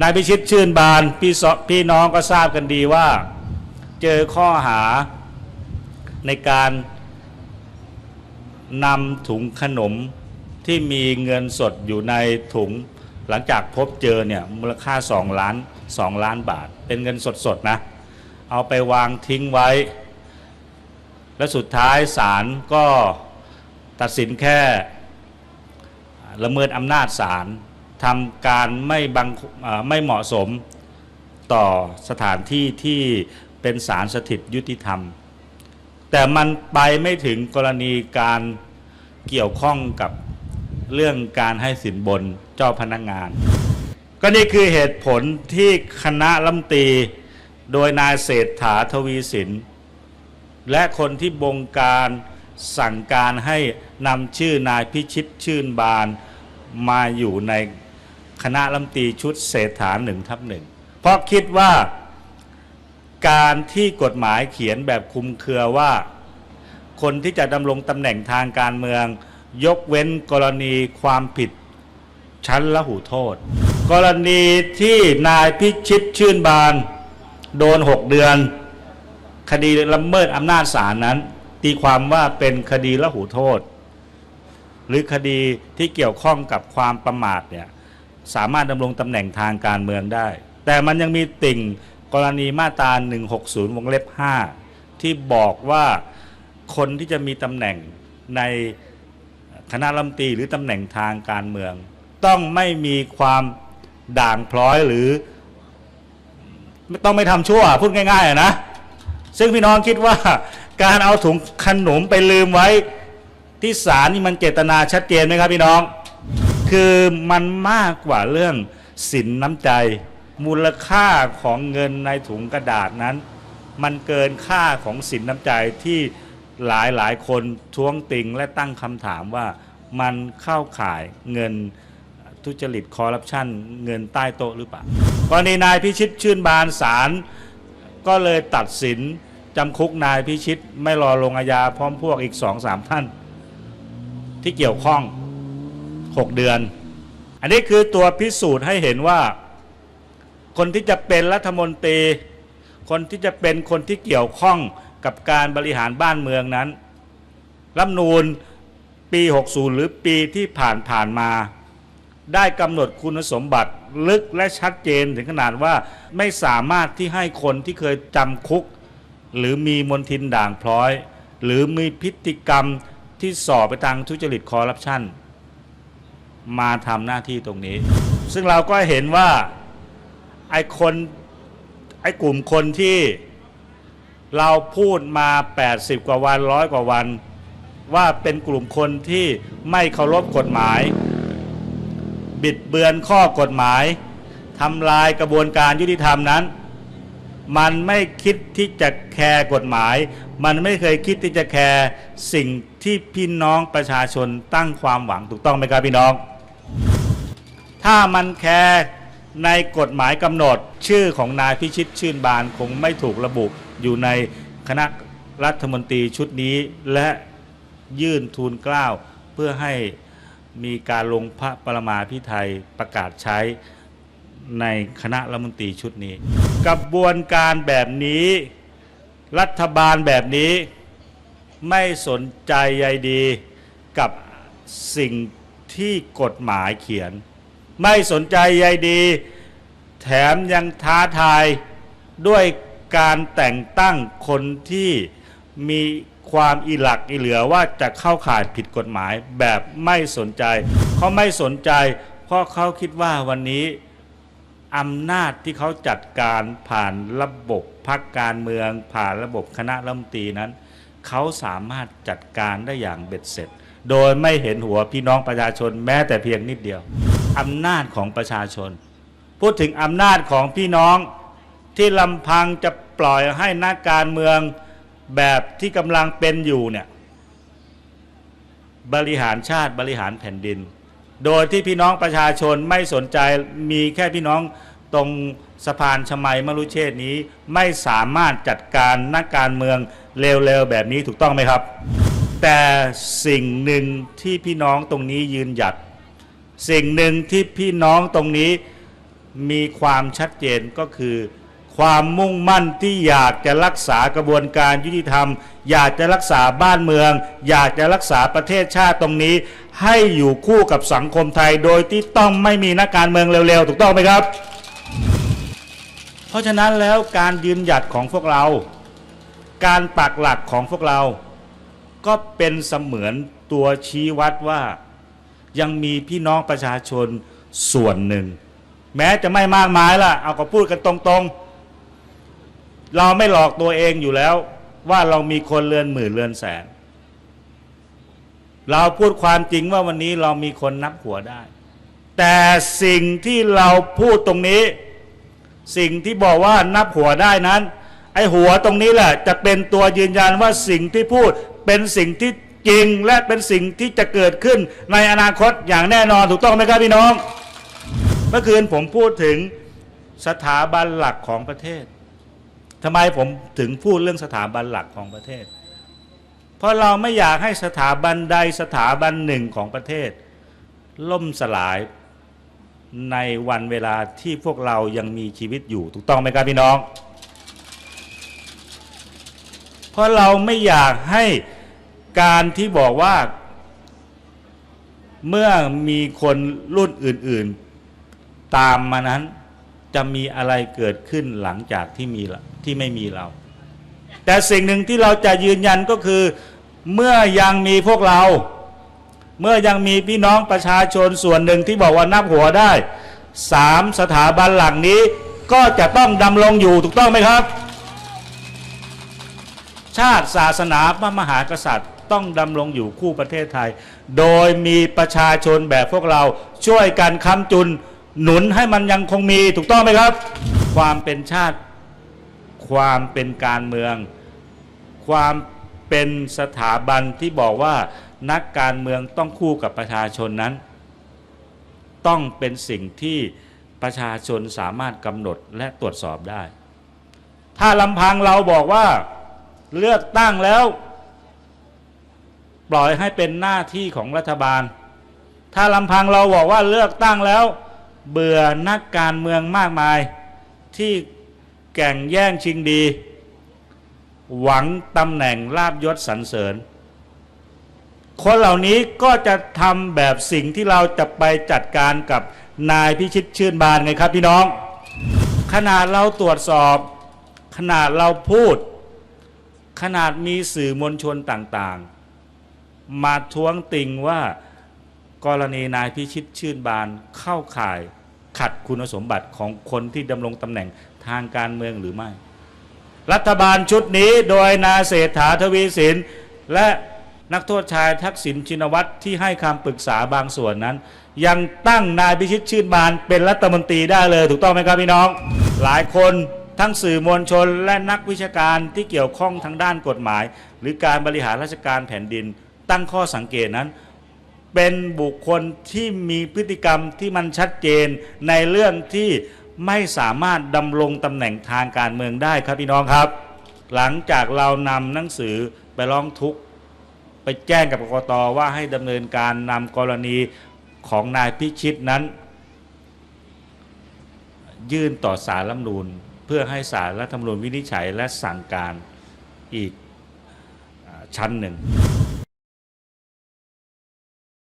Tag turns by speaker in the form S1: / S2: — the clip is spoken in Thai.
S1: นายพิชิตชื่นบานพี่สพี่น้องก็ทราบกันดีว่า เจอข้อหาในการนำถุงขนมที่มีเงินสดอยู่ในถุง หลังจากพบเจอเนี่ยมูลค่า 2 ล้าน 2 ล้านบาท เป็นเงินสดๆนะ เอาไปวางทิ้งไว้ และสุดท้ายศาลก็ตัดสินแค่ละเมิดอำนาจศาล ทำการไม่บังเอ่อไม่เหมาะสมต่อสถานที่ที่เป็นศาลสถิตยุติธรรม แต่มันไปไม่ถึงกรณีการเกี่ยวข้องกับเรื่องการให้สินบนเจ้าพนักงาน ก็นี่คือเหตุผลที่คณะรัมตีโดยนายเศรษฐาทวีสิน และคนที่บงการสั่งการให้นำชื่อนายพิชิตชื่นบานมาอยู่ใน คณะรัฐมนตรีชุดเศรษฐาหนึ่งทับหนึ่งเพราะคิดว่าการที่กฎหมายเขียนแบบคุมเครือว่า คนที่จะดำรงตำแหน่งทางการเมือง ยกเว้นกรณีความผิดชั้นละหูโทษ กรณีที่นายพิชิตชื่นบาน โดน 6 เดือน คดีละเมิดอำนาจศาลนั้น ตีความว่าเป็นคดีละหูโทษ หรือคดีที่เกี่ยวข้องกับความประมาทเนี่ย สามารถดำรงตำแหน่งทางการเมืองได้ แต่มันยังมีติ่งกรณีมาตรา 160 วงเล็บ 5 ที่บอกว่าคนที่จะมีตำแหน่งในคณะรัฐมนตรีหรือตำแหน่งทางการเมือง ต้องไม่มีความด่างพร้อยหรือ ต้องไม่ทำชั่วพูดง่ายๆอะนะ ซึ่งพี่น้องคิดว่าการเอาถุงขนมไปลืมไว้ที่ศาลนี่มันเจตนาชัดเจนไหมครับพี่น้อง คือมันมากกว่าเรื่องสินน้ำใจ มูลค่าของเงินในถุงกระดาษนั้น มันเกินค่าของสินน้ำใจที่หลายหลายคนท้วงติงและตั้งคำถามว่ามันเข้าข่ายเงินทุจริตคอร์รัปชันเงินใต้โต๊ะหรือเปล่ากรณีนายพิชิตชื่นบานศาลก็เลยตัดสินจำคุกนายพิชิตไม่รอลงอาญาพร้อมพวกอีกสองสามท่าน ที่เกี่ยวข้อง 6 เดือน อันนี้คือตัวพิสูจน์ให้เห็นว่า คนที่จะเป็นรัฐมนตรี คนที่จะเป็นคนที่เกี่ยวข้องกับการบริหารบ้านเมืองนั้นรัฐมนูญปี 60 หรือปีที่ผ่านผ่านๆมา ได้กำหนดคุณสมบัติลึกและชัดเจนถึงขนาดว่าไม่สามารถที่ให้คนที่เคยจำคุก หรือมีมนทินด่างพร้อย หรือมีพฤติกรรมที่สอบไปทางทุจริตคอร์รัปชัน มาทำหน้าที่ตรงนี้ ซึ่งเราก็เห็นว่าไอ้คนไอ้กลุ่มคนที่เราพูดมา 80 กว่าวันร้อยกว่าวัน ว่าเป็นกลุ่มคนที่ไม่เคารพกฎหมาย บิดเบือนข้อกฎหมายทำลายกระบวนการยุติธรรมนั้น มันไม่คิดที่จะแคร์กฎหมาย มันไม่เคยคิดที่จะแคร์สิ่งที่พี่น้องประชาชนตั้งความหวังถูกต้องไหมครับพี่น้อง ถ้ามันแคร์ในกฎหมายกำหนด ชื่อของนายพิชิตชื่นบานคงไม่ถูกระบุอยู่ในคณะรัฐมนตรีชุดนี้และยื่นทูลเกล้าเพื่อให้มีการลงพระปรมาภิไธยประกาศใช้ในคณะรัฐมนตรีชุดนี้กระบวนการแบบนี้ รัฐบาลแบบนี้ ไม่สนใจใยดีกับสิ่งที่กฎหมายเขียน ไม่สนใจใยดี แถมยังท้าทายด้วยการแต่งตั้งคนที่มีความอิหลักอิเหลือว่าจะเข้าข่ายผิดกฎหมายแบบไม่สนใจ เขาไม่สนใจ เพราะเขาคิดว่าวันนี้อำนาจที่เขาจัดการผ่านระบบพักการเมือง ผ่านระบบคณะรัฐมนตรีนั้น เขาสามารถจัดการได้อย่างเบ็ดเสร็จ โดยไม่เห็นหัวพี่น้องประชาชนแม้แต่เพียงนิดเดียว อำนาจของประชาชน พูดถึงอำนาจของพี่น้องที่ลำพังจะปล่อยให้นักการเมืองแบบที่กำลังเป็นอยู่เนี่ยบริหารชาติบริหารแผ่นดิน โดยที่พี่น้องประชาชนไม่สนใจมีแค่พี่น้องตรงสะพานชมัยมรุเชษนี้ไม่สามารถจัดการนักการเมืองเร็วๆแบบนี้ถูกต้องไหมครับ แต่สิ่งหนึ่งที่พี่น้องตรงนี้ยืนหยัด สิ่งหนึ่งที่พี่น้องตรงนี้มีความชัดเจนก็คือ ความมุ่งมั่นที่อยากจะรักษากระบวนการยุติธรรม อยากจะรักษาบ้านเมือง อยากจะรักษาประเทศชาติตรงนี้ ให้อยู่คู่กับสังคมไทยโดยที่ต้องไม่มีนักการเมืองเร็วๆ ถูกต้องไหมครับ เพราะฉะนั้นแล้วการยืนหยัดของพวกเรา การปักหลักของพวกเรา ก็เป็นเสมือนตัวชี้วัดว่า ยังมีพี่น้องประชาชนส่วนหนึ่ง แม้จะไม่มากมายล่ะ เอาก็พูดกันตรงๆ เราไม่หลอกตัวเองอยู่แล้ว ว่าเรามีคนเรือนหมื่นเรือนแสน เราพูดความจริงว่าวันนี้เรามีคนนับหัวได้ แต่สิ่งที่เราพูดตรงนี้ สิ่งที่บอกว่านับหัวได้นั้น ไอ้หัวตรงนี้แหละ จะเป็นตัวยืนยันว่าสิ่งที่พูดเป็นสิ่งที่ จริงและเป็นสิ่งที่จะเกิดขึ้นในอนาคตอย่างแน่นอนถูกต้องไหมครับพี่น้อง เมื่อคืนผมพูดถึงสถาบันหลักของประเทศทำไมผมถึงพูดเรื่องสถาบันหลักของประเทศ เพราะเราไม่อยากให้สถาบันใดสถาบันหนึ่งของประเทศ ล่มสลายในวันเวลาที่พวกเรายังมีชีวิตอยู่ถูกต้องไหมครับพี่น้อง เพราะเราไม่อยากให้ การที่บอกว่าเมื่อมีคนรุ่นอื่น ๆ ตามมานั้นจะมีอะไรเกิดขึ้นหลังจากที่มีที่ไม่มีเรา แต่สิ่งหนึ่งที่เราจะยืนยันก็คือ เมื่อยังมีพวกเรา เมื่อยังมีพี่น้องประชาชนส่วนหนึ่งที่บอกว่านับหัวได้สามสถาบันหลังนี้ก็จะต้องดำรงอยู่ถูกต้องไหมครับ ชาติศาสนาพระมหากษัตริย์ ต้องดำรงอยู่คู่ประเทศไทย โดยมีประชาชนแบบพวกเราช่วยกันค้ำจุนหนุนให้มันยังคงมีถูกต้องไหมครับ ความเป็นชาติ ความเป็นการเมือง ความเป็นสถาบันที่บอกว่านักการเมืองต้องคู่กับประชาชนนั้น ต้องเป็นสิ่งที่ประชาชนสามารถกำหนดและตรวจสอบได้ ถ้าลำพังเราบอกว่าเลือกตั้งแล้ว ปล่อยให้เป็นหน้าที่ของรัฐบาล ถ้าลำพังเราบอกว่าเลือกตั้งแล้ว เบื่อนักการเมืองมากมาย ที่แก่งแย่งชิงดี หวังตำแหน่งลาบยศสรรเสริญ คนเหล่านี้ก็จะทำแบบสิ่งที่เราจะไปจัดการกับนายพิชิตชื่นบานไงครับพี่น้อง ขนาดเราตรวจสอบ ขนาดเราพูด ขนาดมีสื่อมวลชนต่างๆ มาท้วงติงว่ากรณีนายพิชิตชื่นบานเข้าข่ายขัดคุณสมบัติของคนที่ดำรงตำแหน่งทางการเมืองหรือไม่ รัฐบาลชุดนี้โดยนาเศรษฐาทวีสิน และนักโทษชายทักษิณชินวัตรที่ให้คำปรึกษาบางส่วนนั้น ยังตั้งนายพิชิตชื่นบานเป็นรัฐมนตรีได้เลยถูกต้องไหมครับพี่น้อง หลายคนทั้งสื่อมวลชนและนักวิชาการที่เกี่ยวข้องทางด้านกฎหมาย หรือการบริหารราชการแผ่นดิน ตั้งข้อสังเกตนั้น เป็นบุคคลที่มีพฤติกรรมที่มันชัดเจนในเรื่องที่ไม่สามารถดำรงตำแหน่งทางการเมืองได้ครับพี่น้องครับ หลังจากเรานำหนังสือไปร้องทุกข์ไปแจ้งกับกกตว่าให้ดำเนินการนำกรณีของนายพิชิตนั้น ยื่นต่อสารรัฐมนูญเพื่อให้สารรัฐธรรมนูญวินิจฉัยและสั่งการอีกชั้นหนึ่ง